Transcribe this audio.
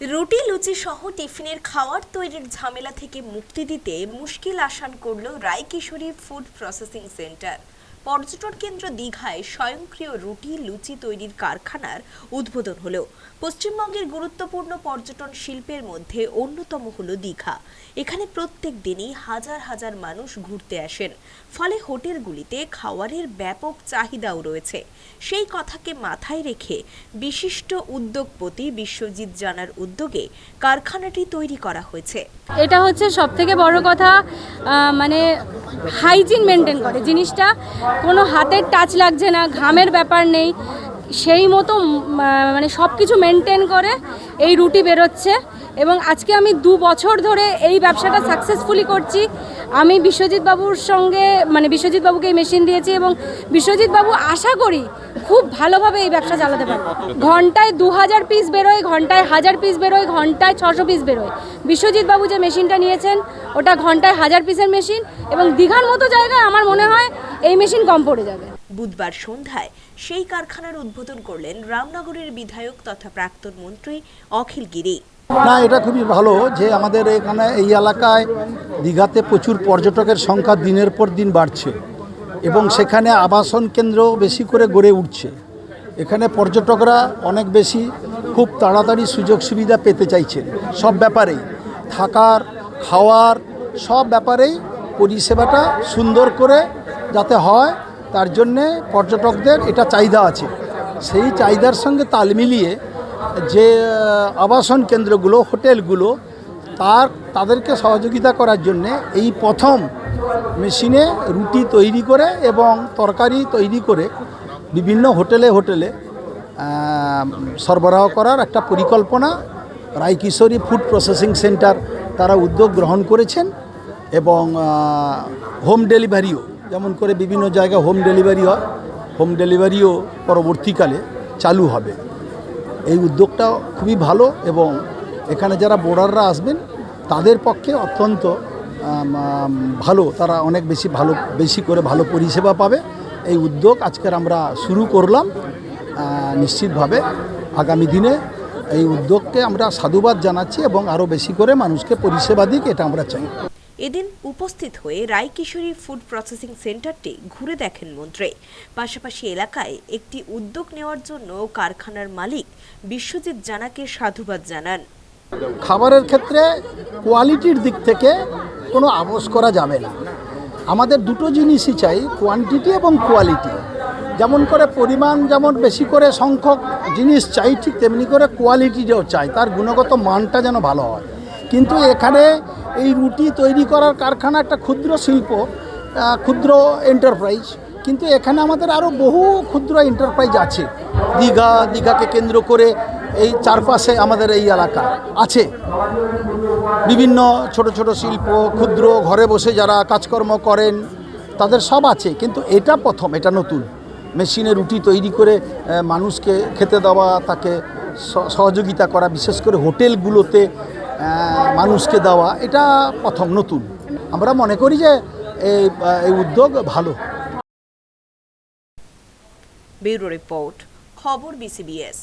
রুটি লুচি সহ টিফিনের খাওয়ার তৈরির ঝামেলা থেকে মুক্তি দিতে মুশকিল আসান করল রায়কিশোরী ফুড প্রসেসিং সেন্টার। পর্যটন কেন্দ্র দীঘায় স্বয়ংক্রিয় রুটি লুচি তৈরির কারখানার উদ্বোধন হলো। পশ্চিমবঙ্গের গুরুত্বপূর্ণ পর্যটন শিল্পের মধ্যে অন্যতম হলো দীঘা। এখানে প্রত্যেক দিনই হাজার হাজার মানুষ ঘুরতে আসেন। ফলে হোটেলগুলিতে খাওয়ারের ব্যাপক চাহিদাও রয়েছে। সেই কথাকে মাথায় রেখে বিশিষ্ট উদ্যোগপতি বিশ্বজিৎ জানার উদ্যোগে কারখানাটি তৈরি করা হয়েছে। এটা হচ্ছে সব থেকে বড় কথা মানে হাইজিন মেনটেন করে। জিনিসটা কোনো হাতের টাচ লাগছে না, ঘামের ব্যাপার নেই। সেই মতো মানে সব কিছু মেনটেন করে এই রুটি বেরোচ্ছে এবং আজকে আমি দু বছর ধরে এই ব্যবসাটা সাকসেসফুলি করছি। আমি বিশ্বজিৎ বাবুর সঙ্গে মানে বিশ্বজিৎ বাবুকে এই মেশিন দিয়েছি এবং বিশ্বজিৎ বাবু আশা করি খুব ভালোভাবে এই ব্যবসা চালাতে পারবে। ঘন্টায় দু হাজার পিস বেরোয়, ঘন্টায় হাজার পিস বেরোয়, ঘন্টায় ছশো পিস বেরোয়। বিশ্বজিৎ বাবু যে মেশিনটা নিয়েছেন, ওটা ঘন্টায় হাজার পিসের মেশিন এবং দীঘার মতো জায়গায় আমার মনে হয় এই মেশিন কম পড়ে যাবে। বুধবার সন্ধ্যায় সেই কারখানার উদ্বোধন করলেন রামনগরের বিধায়ক তথা প্রাক্তন মন্ত্রী অখিল গিরি। না এটা খুবই ভালো যে আমাদের এখানে এই এলাকায় দীঘাতে প্রচুর পর্যটকের সংখ্যা দিনের পর দিন বাড়ছে এবং সেখানে আবাসন কেন্দ্র বেশি করে গড়ে উঠছে। এখানে পর্যটকরা অনেক বেশি খুব তাড়াতাড়ি সুযোগ সুবিধা পেতে চাইছেন। সব ব্যাপারেই থাকার খাওয়ার সব ব্যাপারেই পরিষেবাটা সুন্দর করে যাতে হয়, তার জন্যে পর্যটকদের এটা চাহিদা আছে। সেই চাহিদার সঙ্গে তাল মিলিয়ে যে আবাসন কেন্দ্রগুলো, হোটেলগুলো, তার, তাদেরকে সহযোগিতা করার জন্যে এই প্রথম মেশিনে রুটি তৈরি করে এবং তরকারি তৈরি করে বিভিন্ন হোটেলে হোটেলে সরবরাহ করার একটা পরিকল্পনা রায়কিশোরী ফুড প্রসেসিং সেন্টার তারা উদ্যোগ গ্রহণ করেছেন এবং হোম ডেলিভারিও যেমন করে বিভিন্ন জায়গায় হোম ডেলিভারি হয় হোম ডেলিভারিও পরবর্তীকালে চালু হবে। এই উদ্যোগটা খুবই ভালো এবং এখানে যারা বোর্ডাররা আসবেন, তাদের পক্ষে অত্যন্ত ভালো। তারা অনেক বেশি ভালো, বেশি করে ভালো পরিষেবা পাবে। এই উদ্যোগ আজকের আমরা শুরু করলাম নিশ্চিতভাবে। আগামী দিনে এই উদ্যোগকে আমরা সাধুবাদ জানাচ্ছি এবং আরও বেশি করে মানুষকে পরিষেবা দিক, এটা আমরা চাই। এদিন উপস্থিত হয়ে রায়কিশোরী ফুড প্রসেসিং সেন্টারটি ঘুরে দেখেন মন্ত্রী। পাশাপাশি এলাকায় একটি উদ্যোগ নেওয়ার জন্য কারখানার মালিক বিশ্বজিৎ জানাকে সাধুবাদ জানান। খাবারের ক্ষেত্রে কোয়ালিটির দিক থেকে কোনো আপোষ করা যাবে না। আমাদের দুটো জিনিসই চাই কোয়ান্টিটি এবং কোয়ালিটি যেমন করে পরিমাণ, যেমন বেশি করে সংখ্যক জিনিস চাই, ঠিক তেমনি করে কোয়ালিটিটাও চাই, তার গুণগত মানটা যেন ভালো হয়। কিন্তু এখানে এই রুটি তৈরি করার কারখানা একটা ক্ষুদ্র শিল্প ক্ষুদ্র এন্টারপ্রাইজ কিন্তু এখানে আমাদের আরও বহু ক্ষুদ্র এন্টারপ্রাইজ আছে। দীঘা, দীঘাকে কেন্দ্র করে এই চারপাশে আমাদের এই এলাকা আছে। বিভিন্ন ছোট ছোট শিল্প, ক্ষুদ্র ঘরে বসে যারা কাজকর্ম করেন, তাদের সব আছে। কিন্তু এটা প্রথম, এটা নতুন। মেশিনে রুটি তৈরি করে মানুষকে খেতে দেওয়া, তাকে সহযোগিতা করা, বিশেষ করে হোটেলগুলোতে মানুষকে দেওয়া, এটা প্রথম, নতুন। আমরা মনে করি যে এই উদ্যোগ ভালো। ব্যুরো রিপোর্ট, খবর বিসিবিএস।